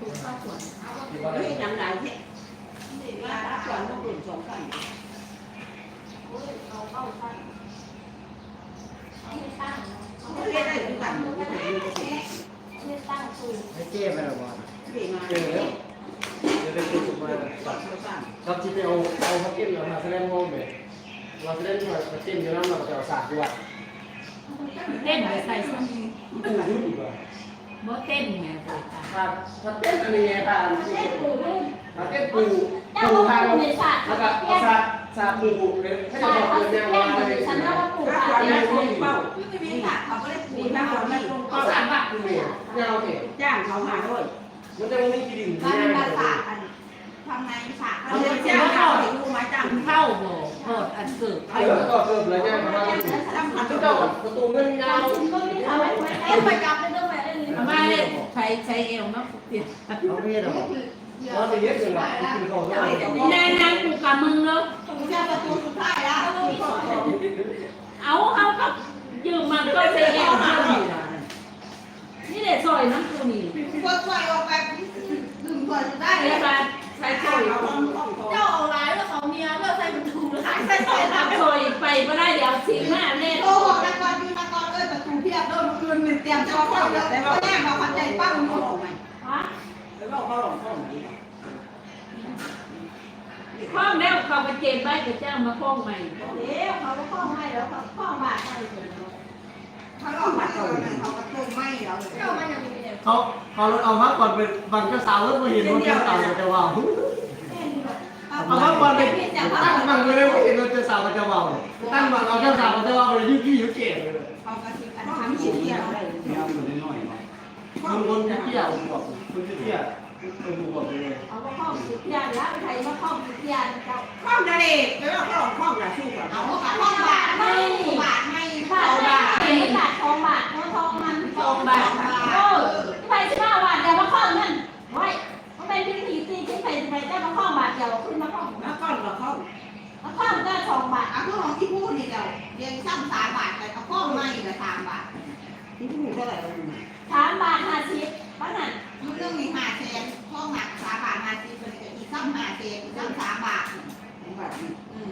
ถูกข้าวสวนเฮ้ยยังไงเนี่ยมารับก่อนต้องดื่มสองกันโอ้ยเอาเข้าตั้งที่ตั้งเขาเรียกได้ทุกกันไม่ได้ยินก็เสียที่ตั้งตูให้เก้ไปหรอวะเก่งมาเจอแล้วเดี๋ยวไปคุยกับมาสอนเขาสั้นครับที่ไปเอาเอาพักเก็ตเรามาแสดงห้องเลยเราแสดงมาเต้นอยู่แล้วเราจะเอาสากดีกว่าเต้นใส่ส้นปูรุ่นดีกว่า บ่เต้นไงโดยตาถ้าถ้าเต้นอันนี้ไงถ้าเต้นปูรุ่นถ้าเต้นปูเจ้าปูบ่ทางปูในศาสตร์แล้วก็เต้เอานสากสากปูเลยให้ศาเราสตบอกร์เดินเขาแนวเต้นมาเลยฉันว่าปูถ้าขาก่อนเนี่นั้ยนคนเป้าไม่มีค่ะเขาก็ได้ปูถ้าก่อนนั้นเอาสากบักเลยแนวเถอะจ้างเขามาด้วยมันจะไม่กินตอนนี้มาฝากกันทำไงฝากเขาจะจ้างเขาให้ดูมาจ้างเข้าบ่โหดอันเกิดเออก็เพิ่มเลยเนี่ยเพราะว่าทำพันทุก็กโดเจ้าดประตูเงินยาวก็ไม่ทำให้ไม่เอ็นไปจับได้ด้วย ไหมเอ็นนี้ทำไมใช้ใช้เอวมาเปลี่ยนเขาไม่ได้หรอกเราจะเย็ดกันหรอกกินของเราแน่นางกูกับมึงเนาะผมจะประตูสุดท้ายแล้วเอาเอากับยืมมันก็ใช้เอวมานี่แหละซอยน้ำกูนี่กดปล่อยออกไปดึงปล่อยได้ได้เลยยค่ะใช้ซอยเจ้าเอาร้ายแล้วเขาเมียเลือกใส่ประตูเลยใส่ใส่ทำซอยไปก็ได้เดี๋ยวสิงมาเล่โอกตะกอนอยู่ตะกอนเอ้ยประตูเพีย บโดนคืนเตรียมเข้าแล้วแต่ว่าแม่มาพันใจปั้งหมเขาดหลงไหมฮะแล้วก็เขาหลงเขาหลงนี้ข้องแล้วเขาไปเจนใบกับเจ้างมาข้องใหม่เดี๋ยวเขาก็ข้องให้แล้วเขาข้องบาทให้เขาลอกมาเออเขาก็ต้มไม่เจ้ามันยังมีเขาเขาเอามาก่อนเป็นบังเจ้าสาวแล้วมาเห็นรถเจ้าสาวจะว่าว เอามาก่อนเป็นตั้งบังเลยว่าเห็นรถเจ้าสาวจะว่าตั้งบังเอาจ้าสาวจะว่าเลยยุ่งยี่ยุ่งเก๋เลยเขาก็สิอันเขาทำทำชิ้ชิ้นนเดีเดียวเลเลยยเดี๋ยวมันน้อยเนาะคนคนจะเที่ยวบอกคนจะเที่ยวคนดูบอกเลยเอาข้องสิเทียนแล้วไปไทยมาข้องสิเทียนเจ้าข้อทะเลแล้วก็ข้องข้องอย่าสู้กับเอาเขาข้อบาทไม่บาทไม่บาทบาทไม่บาททองบาททองมันทองบาทเออไปสิบ้าบาทเดี๋ยวมาข้องนั่นไว้ เขาเป็นพิธีตีที่ไปไปได้มาข้องบาทเดียวขึ้นมาข้องแล้วก้อนกับข้องมาข้องก็ทองบาทเอาข้องที่พูดนี่เดียวเรียงซ้ำสามบาทแต่เอาข้องไม่เหละสามบาทที่พูดเท่าไหร่เราดูสามบาทห้าสิบบ้านนั่นมันเรื่องมีห้าแสนข้องหนักสามบาทห้าสิบเป็นอีกซ้ำห้าแสนซ้ำสามบาทของแบบนี้อืม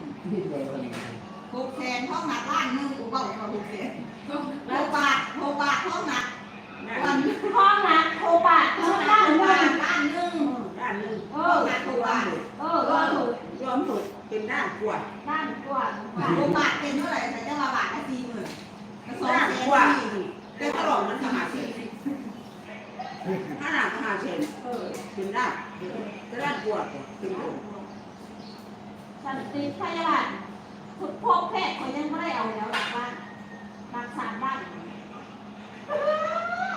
หกแสนข้องหนักล้านหนึ่งกูบอกว่าหกแสนหกบาทหกบาทข้องหนักวันข้องนะโคบาทข้องหนัล่าก หนักหกบาทเออก็ถูกยอมถูกเป็นด้านกวดด้านกว่าหกบาทเป็นเท่าไหร่แต่จะมาบาทละสี่หมื่นสองด้านแสนกวดสี่แต่ตลอดมันสมาเชนถ้าหนักสมาเชนเออเป็นด้านแต่ด้านกวดเป็นคนสันติพยาบาลทุกพวกแพทย์เขายังไม่ได้เอาแล้วหลักบ้านรักษาบ้าน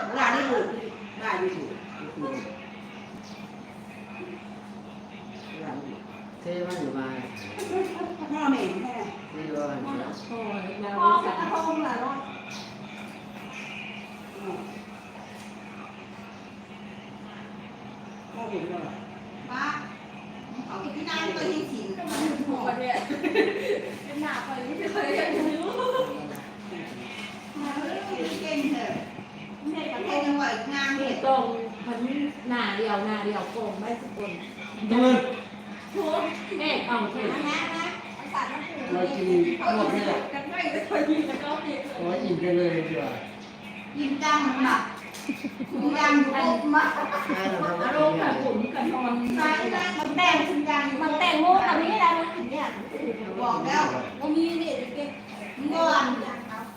เวลาที่ถูกได้ไม่ถูก เท่มากอยู่มา พ่อเนี่ยพ่อ นี่ว่า โอ้ยแล้ว ข้องกระทงละร้อย พ่อเห็นแล้ว ป้าเขาที่นั่งตัวที่สิน หัวเนี่ยเป็นหนาไปไม่เคยได้รู้ เก่งเถอะ แม่ ป กั ระ บ เท พ่อ ศยังไหวงาน นี่ เลย ตรงพันหนาเดียวหนา เดียวโกงไม่สกุลดูเงินทุกแม่เอาแค่นะนั้นนะตัดน้ำปูเรากินหมดเนี่ยกันไม่ได้คนยิงแล้วก็เด็กโอ้ยอิ่มกันเลยดีกว่ายิงจังหนักยิงจังอยู่ปุ๊บมาได้เราทำอารมณ์กับผมกับนอนใช่ใช่มันแต่งยิงจังอยู่มันแต่งโมกับนี้ได้มันเนี่ยบอกแล้วตรงนี้นี่เก่งเงิน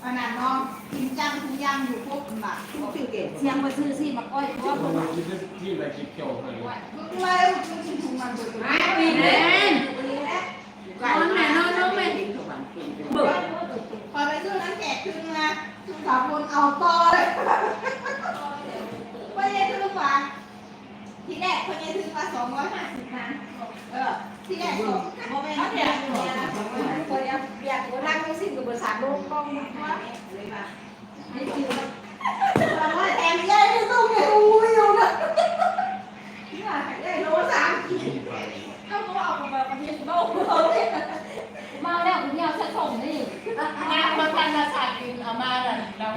ขนาดน้องยิงจังยิงจังอยู่ปุ๊บมาทุกชื่อเก่งเสียงมาซื้อสิมาก้อยเพราะว่าผมเรากินที่อะไรกินเกี่ยวกันไม่ไม่ชิถุงมันตัวนี้ปีเล่นใกล้เห็นเขาบังเป็นบึกพอไปซื้อนั้นแจกคืนนะซื้อสามคนเอาต่อเลยไม่ได้ซื้อมา ทีแรกคนนี้ซื้อมาสองร้อยห้าสิบนะเออ ที่แรกสองโมเมนต์ที่แรกเนี่ยนะคนอยากอยากนั่งไม่สิ้นกับบริษัทโลกกล้องว่าเลยป่ะไม่จริงเราว่าแทนยัยไม่ต้องเนี่ยอุ้ยอยู่นะนี่ว่ายัยโลสามขีดก็เขาเอาไปประเทศโลกเขาเนี่ย มาแล้วคุณเนี่ยฉันส่งนี่งานมาทันมาสากินเอามาแล้วเรา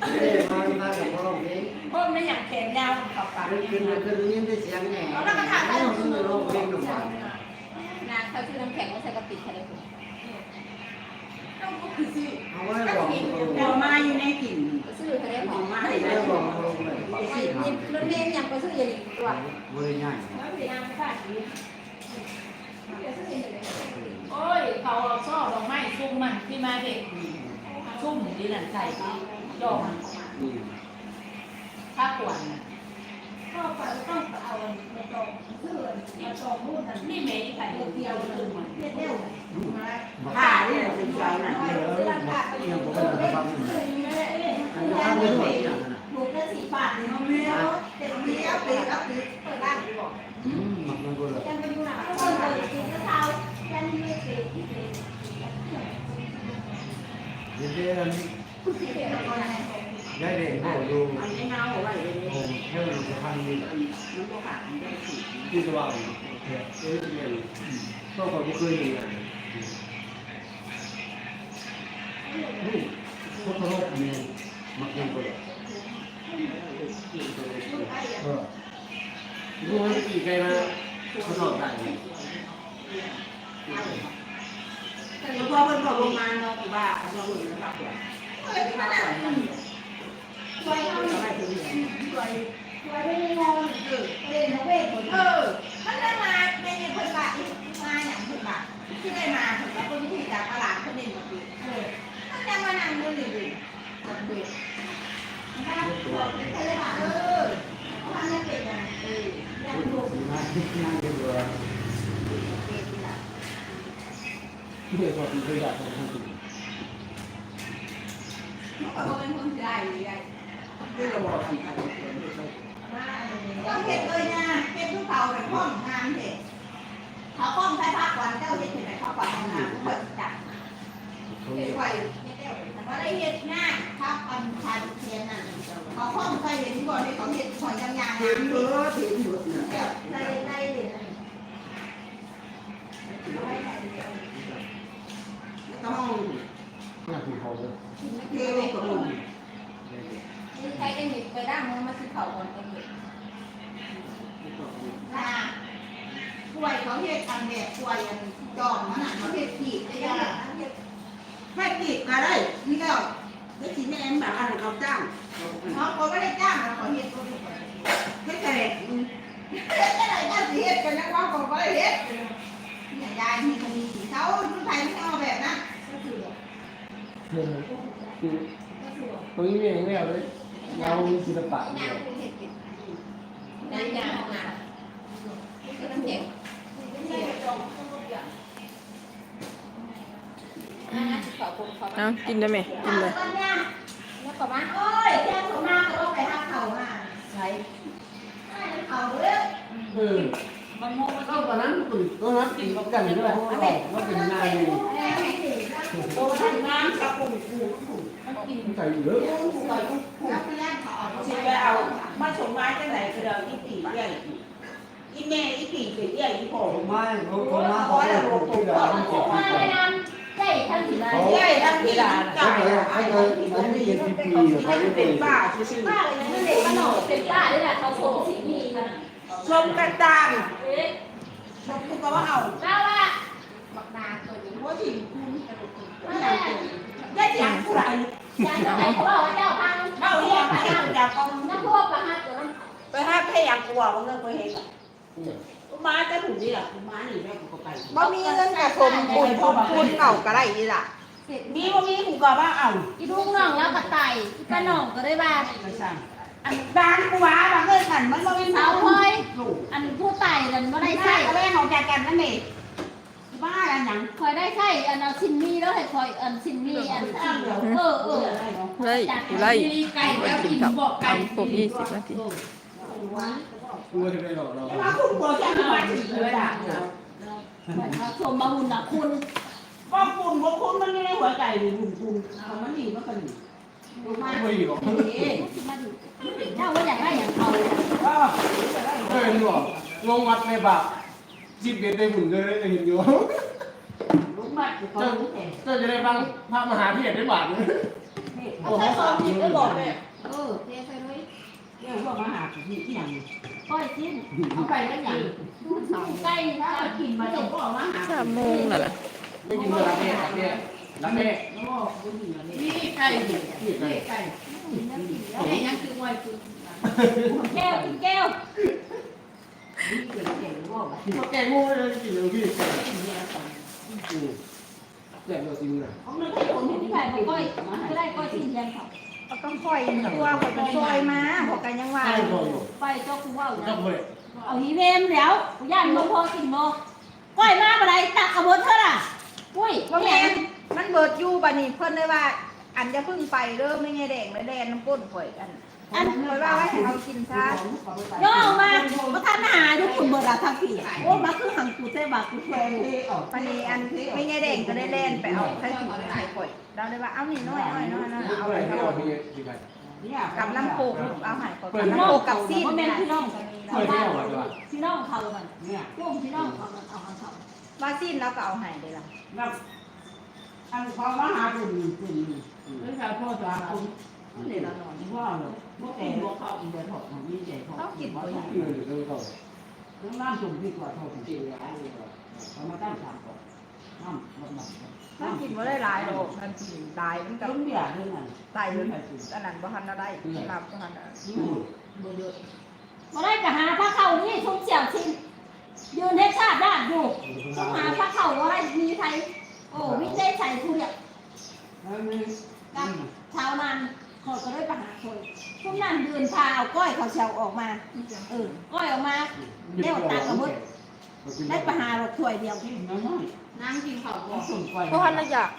เท่มากมากกับพ่อเราเองพวกไม่อยากแขนยาวเขาปากคือนี่คือนะคือยินได้เสียงแหน่แล้วก็ถามได้คือลงเพลงดูก่อนนางเขาชื่อน้ำแข็งว่าใส่กระติกอะไรคุณเขาไม่ได้บอกเดี๋ยวมาอยู่ในกลิ่นซื้อทะเลหหออมมมามากกเลเลยยไม่นะได้บอกลงเลยบอกว่ายิบรถเมย์ยังก็ซื้ออย่างนี้ตัวบริง่ายแล้วสีน้ำไม่ขาดดี โอ้ยเขาเอาช่อดอกไม้ซุ่มมันที่มาเด็กซุ่มดีนั่นใส่ดอกถ้าขวนน่ะก็ไปต้องเอามาตรงเสื้อมาตรงรุ่นนั้นนี่เมย์ใส่เดียวเลยมันเร็วผ้าที่เป็นเจ้าน่ะยังผมเป็นระบังๆเลยไม่ได้เอ๊ะ อันนี้ทำไม่ถูกอย่างนั้น ลูกละสี่บาทนี่ เอาเมียเต็มเมียปีกับปี เปิดบ้านบอก อืมมันก็เลย ยังไปดูหนังก็เปิดเลยกินกระเช้าแค่นี้ไม่เสียที่เสีย เดี๋ยวเดี๋ยว ที่เสียอะไร ได้เด็ กโหดูอันนี้เงาไว้เลยผมเท่าจะพันนี่มันก็ขาดมันได้สีที่จะว่าเอ๊ะเอ๊ะเรียนก็ผมเคยเรียนนี่พุทธโลกมีมักยังก็เลยเออรู้ว่ากี่ไกลนะเขาสอบได้แล้วพอเป็นบอกโรงงานเราบ้าเราเหมือนกับ ว่เฮ้ยขนาดนั้นไว้เอาเราไม่ถึงเหนไว้ไว้ไม่ได้งงเออเล่นนะเว้ยคนเออมันได้มาเป็นคนบามาอย่างคนบาที่ได้มาถึงแล้วคนที่จากตลาดเขาเด่นมาปีเออมันได้มานังดูดิดิเด็นะครับบอกเป็นใครเลยค่ะเอเอออทำให้เป็นอย่างเอออย่างถูกดีมากนั่งเป็นเรือที่เด็กก็เคยอยากทำทั้งปีเขาเป็นคนได้เลยที่เราบอกกันมาอะไรอย่างเงี้ยเราเห็นเลยนะเห็นทุกเขาเป็นห้องงานเด็กเขาห้องใช้พักวันเจ้าเห็นเป็นไหนเขาก่อนห้องน้ำเปิดจัดเขาเห็นไว้ว่าได้เห็นง่ายครับอันชันเทียนน่ะเขาห้องใครเห็นก่อนให้เขาเห็นหอยยางๆเห็นเยอะเห็นหมดเนี่ยในในเหรียญต้องหน้าที่เขาเลยเกี่ยวกั บมึงนี่ใครเอ็นหยิบไปด้านมือมาซื้อเขาก่อนเอ็นหยิบนะป่วยเขาเห็ดอันแบบป่วยอันจอมมันอะเขาเห็ดขีดได้ยังแค่ขีดก็ได้ นี่ก็ได้ขีดแม่แบบอันเขาจ้างเขาเขาไม่ได้จ้างนะเขาเห็ดตัวนี้เฮ็ดแต่เฮ็ดแต่ไหนก็สิเฮ็ดกันนะว่าเขาไม่ได้เฮ็ดเนี่ยยายมีคดีสีเขาทุกไทยไม่เอาแบบนั้นก็คือคือตรงนี้ไม่เองไม่เอาเลย เราศิลปะนางคุณเห็ดกินนางยางนางนี่คือน้ำแข็ต้องเขาคนเอากินได้ไหมกินเลยตอนเนี้ยแล้วก็มาโอ้ยแค่สมาก็ไปหักเขาอะใช้เขาเด้อออมันโมมันก็ตอนนั้นคุณตอนนั้นกินกันด้วยเพราะว่าว่าเป็นนายแม่ให้ถึงโอ้ท่านน้ำกระปุกกูมันกิน ใส่เยอะแล้วไปแรกเขาเอาสิไปเอามาชมไม้จังไหนคือเราอีปีใหญ่อีแม่อีปีเป็นใหญ่อีพ่อผมไม่เขาเขามาเขาเลยผมที่เดียวต้องเก็บมาที่ไปก่อนนำใช่ท่านสิมาใหญ่ทั้งที่ร้านเขาเคยเขาเคยเขาไม่เก็บที่ปีอยู่เขาให้ไม่เป็เป็นนป้าซื่อป้าเลยนะเด็กมันหนอเป็นป้าเลยแหละเขาโกงสิ่งนี้นะๆชมกันตามเอ๊ะชมคุณก็ว่าเอาเล่าว่า บักนาตัวนี้ หัวถิ่น ไม่ได้ ได้อย่างผู้ ยายจะไหนเขาบอกว่าเจ้าพังเข้าเรียกให้อยากเอานักพวกประหัตตัวนั้นไปหาแค่อยากกลัวว่าเงินไปเห็นมาจะถูกดีล่ะมาหนีแม่กูก็ไปบ่มีเงินกับผมบุญผมคุณเก่าก็ได้อีล่ะมีว่มีกูก็ว่าเอาอีลูกน้องแล้วก็ไต่ก็น้องก็ได้บ้าไม่ใช่อันบ้านกูว่าบางเงินกันมันบ่มีสาวคอยอันผู้ไต่นั่นก็ได้ใช่ใช่ก็แม่ของจากกันนั่นเอง บ้าอะไรหยังคอยได้ใช่อันเอาซินมี่แล้วให้คอยอันซินมี่อันอ้างเออเออไล่กูไล่ไก่แล้วกินบอกไก่ทำครบยี่สิบนาทีกลัวจะได้หลอกเรามาคุณกลัวจะมาถึงเลยอะชมมาหุ่นนะคุณก็คุณว่าคุณมันไม่ได้หัวใจหรือคุณคุณเอามันหนีมันก็หนีไม่ไหรอกเจ้าว่าอยากได้อย่างเขาก็เออหรอกลงวัดในบาป จิบเบ็ดในหุ่นเลยเห็นอยู่ ลูกมัดอยู่ตรงนี้เองเจ้าจะได้ฟังพระมหาเพียรได้บาทเลยเอาใช้ซองผิดก็บอกเลยเออเทใส่เลยเเนี่ยพวกมาหาที่ที่อย่างก้อยชิ้นเอาไปแล้วอย่างใกล้ถ้ากินมามาจส่งบพวกมาหาสามโมงแล้วล่ะได้กินเมื่อรับแม่รับแม่รับแม่โอ้คุณหญิงอันนี้นี่ไก่นี่ที่ไหนไก่ไก่ยังคือไว้คือแก้วกินแก้ว แบบกินแกงโง่เลยกินเลยพี่แกงอืมแกงเราจริงเลยของนึงให้ผมเห็นที่ใครบอกก้อยก็ได้ก้อยชิ้นเดียวเขาต้องคอยตัวคอยจะซอยมาบอกกันยังว่าไปเจ้ากูว่าก็เลยเอาหีเวมแล้วย่านบ่พอกินบ่ก้อยมาบ่ได้ตักกระเบิดเท่าน่ะอุ้ยบ่แม่นมันเบิดอยู่บัดนี้เพิ่นเลยว่า อันจะพึ่งไปเด้อไม่ไงแดงเลยแดนน้ำก้นข่อยอัน อันข่อยว่าให้เอากินซะย่อมาบ่ทันหาอยู่คุณเบิดละทางพี่โอ้มาคือหังกูเตบากูแทงวันนี้อันไม่ไงแดงก็ได้แล่นไปเอาไข่ตุ๋นไข่ข่อยเราเลยว่าเอาหนีน้อยน้อยน้อยน้อยเอาไปไปเอาเอาไปดีไปเนี่ยกับน้ำโคกเอาหายกดน้ำโคโคกกับซีนบ่แม่นพี่น้องเปิดไม่ออกเลยพี่น้องเขามันเนี่ยพวกพี่น้องเขามันเอาเขาว่าซีนแล้วก็เอาหายเลยล่ะอันพอมาหาตุ่มตุ่มไม่ใช่พ่อจ๋าคุณ เดี๋ยวเรานอนว่าเลยพวกแต่พวกเขาอีเดียถอดของนี่ใจถอดต้องกินว่าบ่ต้อองยเออเดี๋ยวต่อต้องน้ำจุ่มดีกว่าถอดจริงๆเอามาตั้งสามก่อนน้ำมันหนักต้องกินบ่ได้หลายดอกมันกินหลายมันกับต้นเบี้ยด้วยนั่นไตมันอันนั้นบ่ทันได้รับบ่ทันได้บ่เยอะบ่ได้ก็หาพระเข้านี่ทุ่งเสี่ยวชินยืนให้ชาติด้านอยู่ต้องหาพระเข้าว่าให้มีไทยโอ้วิเศษใส่ทุเรียนแล้วนี่กับชาวนา เขาก็ได้ไปหาคนทุกนั้นยืนพาเอาก้อยเขาเชาออกมา เออ ก้อยออกมาได้ไปหารถถ้วยเดียวกินน้อยนั่งกินข้าวๆก่ก็อนส่งไปเพราะว่าน่าอยาก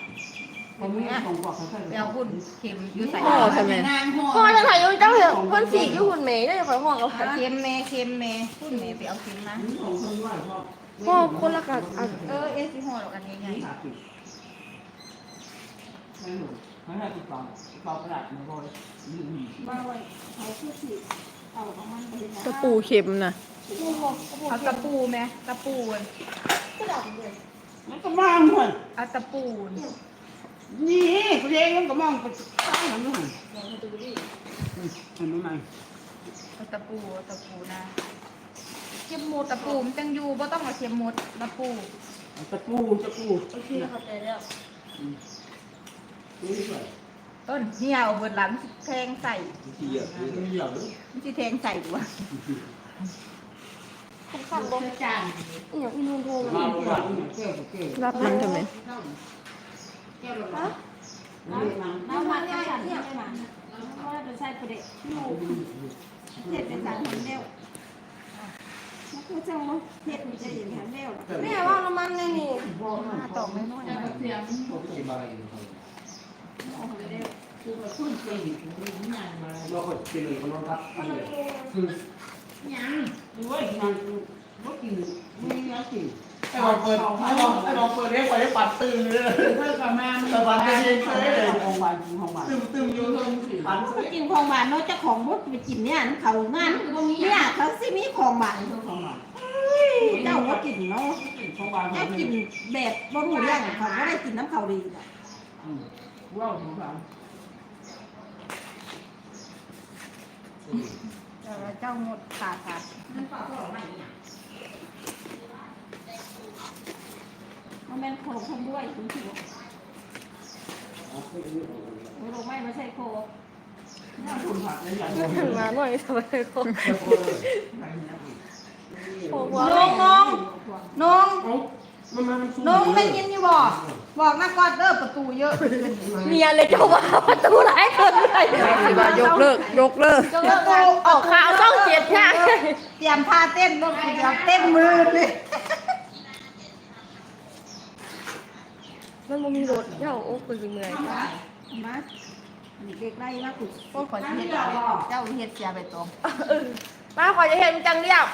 ผมไม่ส่งกว่าเขาใช่ไหมเดี๋ยวคุณเข็มอยู่ใส่พ่อใช่ไหมนางห่อพ่อจะถ่ายอยู่เจ้าเหรอเพิ่นสีอยู่หุ่นเมย์ได้คอยห่วงกับใครเค็มเมเค็มเมคุณเมไปเอาเค็มนะส่งคนว่าพ่อพ่อคนละกันอันเออเอสิห่อดอกอันนี้ไงนี่หาติดไม่หนูไม่ให้ติดต่อติดต่อประหลัดมาบ่อยมาไว้เขาคือสิเอาของมันไปเห็นตะปูเข็มนะเอาตะปูไหมตะปูก็ดอกเลยมันก็มองเหมือนเอาตะปูนี่กูเองมันก็มองไปใต้มันนู่นเห็นไหมเอาตะปูเอาตะปูนะเข็มหมดตะปูมันจังอยู่บ่ต้องเอาเข็มหมดตะปูตะปูตะปูโอเคเข้าใจแล้ว นี่สวยต้นเหี่ยวเบิดหลังแทงใส่เกี่ยวเกี่ยวมันสิแทงใส่ตัวข้าวบ่จานอย่างอีนุ่นโทรมารี่เกี่ยวเกี่ยวรับมันทำไมแก้วละนี่มันน้ำมันแค่สั่นไม่ได้มันเพราะว่าเป็นไส้ประเด็กที่หมูเห็ดเป็นสารแหนเร็วมันคือจังวะเห็ดมันจะอย่างแหนเร็วแม่ว่าน้ำมันเลยนี่ตอกน้อย เสียง ผมกินอะไรอว่าคุณเก่งคือหยังมา เราก็กินเลยมันทับอันเลยคือหยังด้วยมันก็กินไม่เยอะกินไอ้บอลเปิดไอ้บอลไอ้บอลเปิดให้ไปให้ปัดตื่นเลยเพิ่นก็มาแต่ปัดจะยิงเยเลยของหวานของหวานตึมตึมอยู่ตรงปัดไปกินของหวานเนาะเจ้าของรถไปกินเนี่ยเขางานเนี่ยเขาสิมีของหวานของหวานเจ้าก็กินเนาะถ้ากินแบบบ่รู้เรื่องเขาก็ได้กินน้ำเขาดีอะ ว้าวของหวานเออเจ้าหมดขาดขาดมันเป็นโคคงด้วยคุณผู้ชมโลไม่ไม่ใช่โคคุณผักเลยอย่างถึงมาหน่อยทำไมเขาพ่อว่าน้องน้อ งน้องมันมันน้องได้ยินอยู่บ่บอกนักกอดเด้อประตูเยอะเมียเลยจะว่าประตูหลายคนเลยสิว่ายกเลิกยกเลิกประตูออกข่าวต้องเจ็ดค่ะเตรียมท่าเต้นรถกูจะเต้นมือเลยมันบ่มีรถเจ้าโอ้คือสิเมื่อยมาเด็กไล่มากุดพวกขอเฮ็ดเจ้าเฮ็ดเสียไปตรงมาขอจะเห็นจังเรียบ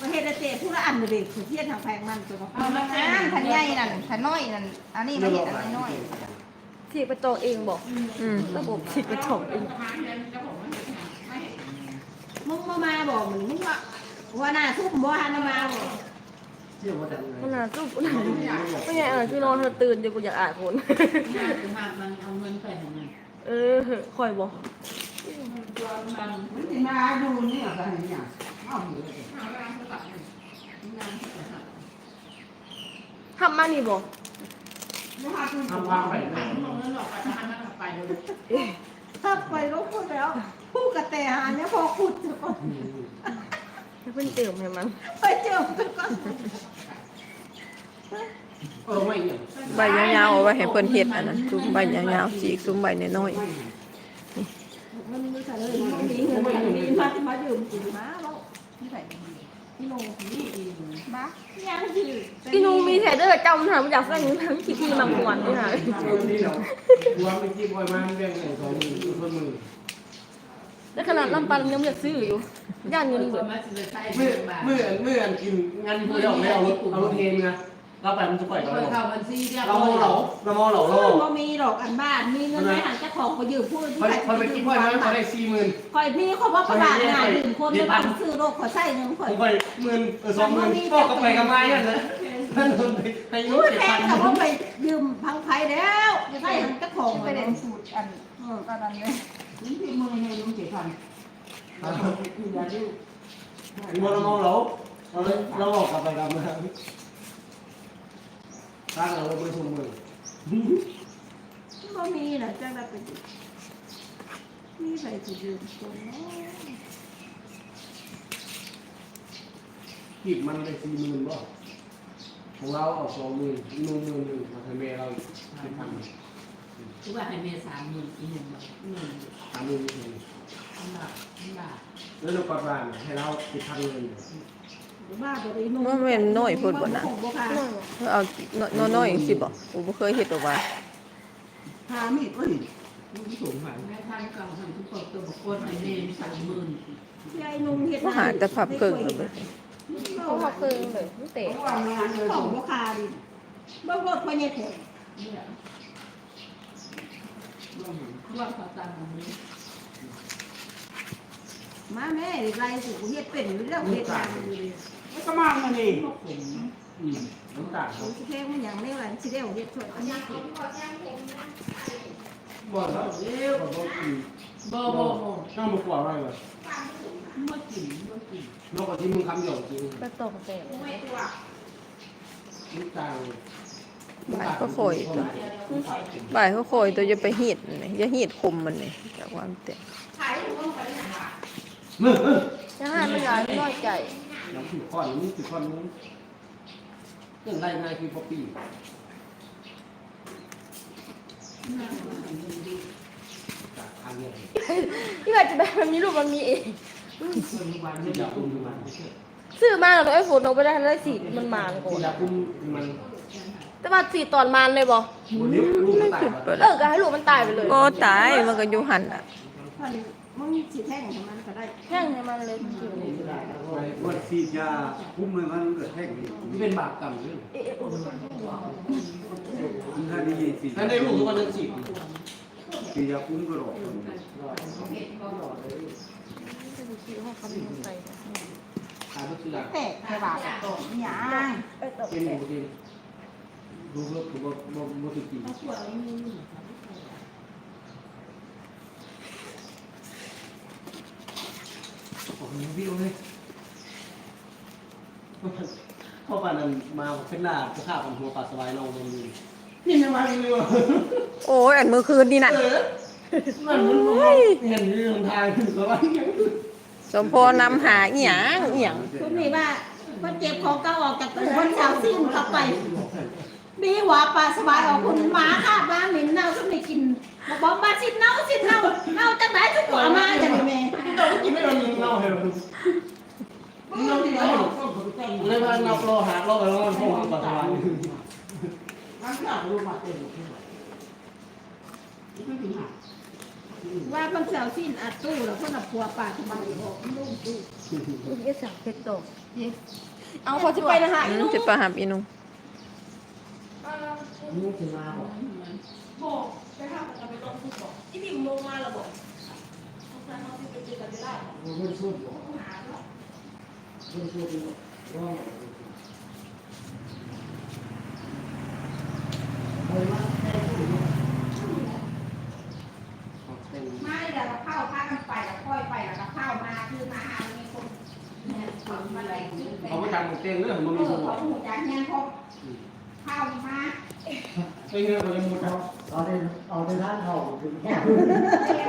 ประเทศเตะทุกอันเลยคือเทียนทางแพงมันตัวเอาละนะทันใหญ่นั่นทันน้อยนั่นอันนี้มาเฮ็ดอันน้อยฉีดกระจกเองบอกระบบฉีดกระจกเองมึงมามาบอกมึงมึงว่าว่าหน้าทุ่มบ่ฮันมาบอกมันน่าจุ๊บไม่ไงเออคือนอนเธอตื่นอยู่กูอยากอ่านคนเออคอยบอกมันสิมาดูนี่ยกันเนี่ย ทำมานี่บ่ทำวางไปไปมองแล้วหรอกไปทำมันไปเลยถ้าไปลบพูดแล้วผู้กระแตหาเนี่ยพอขุดจะก็ให้เพิ่นเติมให้มันไปเจอจะก็เออไม่เนี่ยใบยาวๆเอาไว้ให้เพิ่นเฮ็ดอันนั้นซุ้มใบยาวๆสีกซุ้มใบน้อยมันมีแต่เลยมันมีเงินมันมีมาที่มาดื่มกินมา พี่โนนี่มายังยืดๆอีนูมีแท้เด้อจำถามอยากใส่หนูทั้งขี้ที่บางวันนี่ค่ะนี่เหรอวางไปจิ้มไว้มาแบ่งหนึ่งสองมือคนมือแล้วขนาดน้ำปันยังอยากซื้ออยู่ย่านเงินเปิเบิดดมาสิใส่เมื่อเมื่อเมื่อกินงานพูดออกไม่เอารถเอารถเทนนะ เราไปมันจะปล่อยเราเปิดเข้าบัญชีเรียบเราร้มอองยเหล่าเรามองเหล่าเอเราอบ่มีดอกอันบ้านมีเงินไม่หันเจ้าของไปยืมพูดพอพอไปกินพ่อนะพอได้สี่หมื่นคอยพี่เขาว่าประบาทงานดื่มคนไม่ต้องซื้อโรคขอใส่หนึ่งข่อยผมไปหมื่นเออสองหมื่นพ่อก็ไปกับไม้นั่นนะนั่นคนไปยุ่อุ้งยเจ็ดแพพังนแต่ว่าไปยืมพังไฟแล้วใส่หันเจ้าของไปไปเรีเลยนสูตรอันตอนนั้นเลยนี่ที่มือให้ลุงเจ็ดพันคืออย่าดื้อเรามองเหล่าเราเราบอกกลับไปกับมา ตั้งเราไปชมมือบ่มีนะจังได้ไปยืมมีใครจะยืมคนเนาะกีบมันได้สี่หมื่นบ่ของเราออกสองหมื่นหนึ่งหมื่นหนึ่งมาทำเมเราสิบพันคือว่าให้เมษาหมื่นอีหนึ่งแบบหนึ่งสามหมื่นถึงบาทบาทแล้วเรากดบ้านให้เราสิบพันเงินบ้าบ่ได้นุ่ว่าแม่นน้อยเพิ่นบ่น่ะบ่ค่ะเอาน้อยๆจังซี่บ่กูบ่เคยเฮ็ดดอกว่าพามีดเอ้ยที่สูงหายแม่ท่านก็ทำทุกคนตัวบุคคลให้เมษสามหมื่นยายนุ่งเฮ็ดบ่หาแต่พับเกิงเลยเขาพับเกิงเลยเตะเพราะว่างานเลยของบ่คาดิบ่รถพญาเถรเนี่ยว่าเขาตามแบบนี้มาแม่ไรกูเฮ็ดเป็นอยู่แล้วเฮ็ดงานอยู่เลยแล้ว ก็มาเงินนี่อืมน้ำตาลกูสิแท้มันหยังได้ว่าสิได้เฮ็ดช่วยอันนี้บ่แล้วเอ๊ะบ่บ่กินบ่บ่บ่ต้องมากว่าอะไรวะเมื่อกินเมื่อกินนอกจากที่มึงคำหยอกจริงไปตกแต่น้ำตาลบ่ายก็คอยตัวบ่ายก็คอยตัวจะไปหีดนี่อย่าหีดคมมันนี่จากความเตะมือมือจะให้มันหลายน้อยใจ น้ำถือข้อนนี้ถือข้อนนี้เรื่องไรง่ายคือป๊อปปี้จากทางเนี่ยที่ว่าจะได้มันมีรูปมันมีเองคนวันที่อยากอุ้มมันซื้อมาแล้วไอ้ฝนเอาไปได้ได้สีมันมานก่อที่นอยากอุ้มมันแต่ว่าสีตอนมานเลยบ่วันนี้ลูกตายเออก็ให้ลูกมันตายไปเลยโอ้ตายมันก็อยู่หันอะพันมึงสิแท้งของมันก็ได้แห้งให้มันเลย วัดฉีดยาคุ้มเลยมันเกิดแห้งนี่นี่เป็นบาปกรรมเลยถ้าดีฉีดถ้าได้ลูกทุกคนจะจีบฉีดยาคุ้มก็หลอกตายก็คือแตกแค่บาทตรงนี่ยังเป็นหมูจริงดูเลือกดูบ่บ่บ่ติดจริงโอ้โหวิวเลย พ่อปานันมาเป็นหน้าผู้ข้าของหัวปลาสบายลงมันดีนี่ยังมาเลยวะโอ้ยอันเมื่อคืนนี่น่ะมันมันเห็นเรื่องทางถึงสบายสมพรนำหาอีหยังอีหยังคุณนี่ว่ามันเจ็บของเก่าออกจากตู้คนสาวซิ่งเข้าไป มีหัวปลาสบายออกคุณหมาค่ะบ้าเหม็นเน่าก็ไม่กินบอกบอกมาสิเน่าสิเน่าเน่าจังไหนทุกหัวมาอย่างนี้แม่เรากินไม่โดนยิงเราเหรอ เราที่เราเลยพาเรารอหาเราไปว่ามันพ่อปลาสบายมันอากรู้มาเต็มที่ไหนไม่ถึงหาว่าคนสาวซิ่งอัดตู้แล้วคนเอาหัวปาสบายออกลูกตู้อีสังเพชรตกเอาพอสิไปนะฮะสิไปหาอีนุงนี่ถึงมาบอกบอกไปหากันไปต้องพูดบอกอีบิ่มลงมาแล้วบอกสงสัยเขาสิไปเจอกันไม่ได้มันช่วยบอก ไม่เดี๋ยวเราเข้าพากัไปแล้ค่อยไปแล้เข้ามาคือมาหามีคนเนี่ยฝัมอะไรขึ้นไปเม่อเตียงเรื่องมันมีสมอเขางหูจักเนี่ยเขาเข้ามาเป็นเงินองมันยัมดเขา เอาได้เอาได้ร้านเขา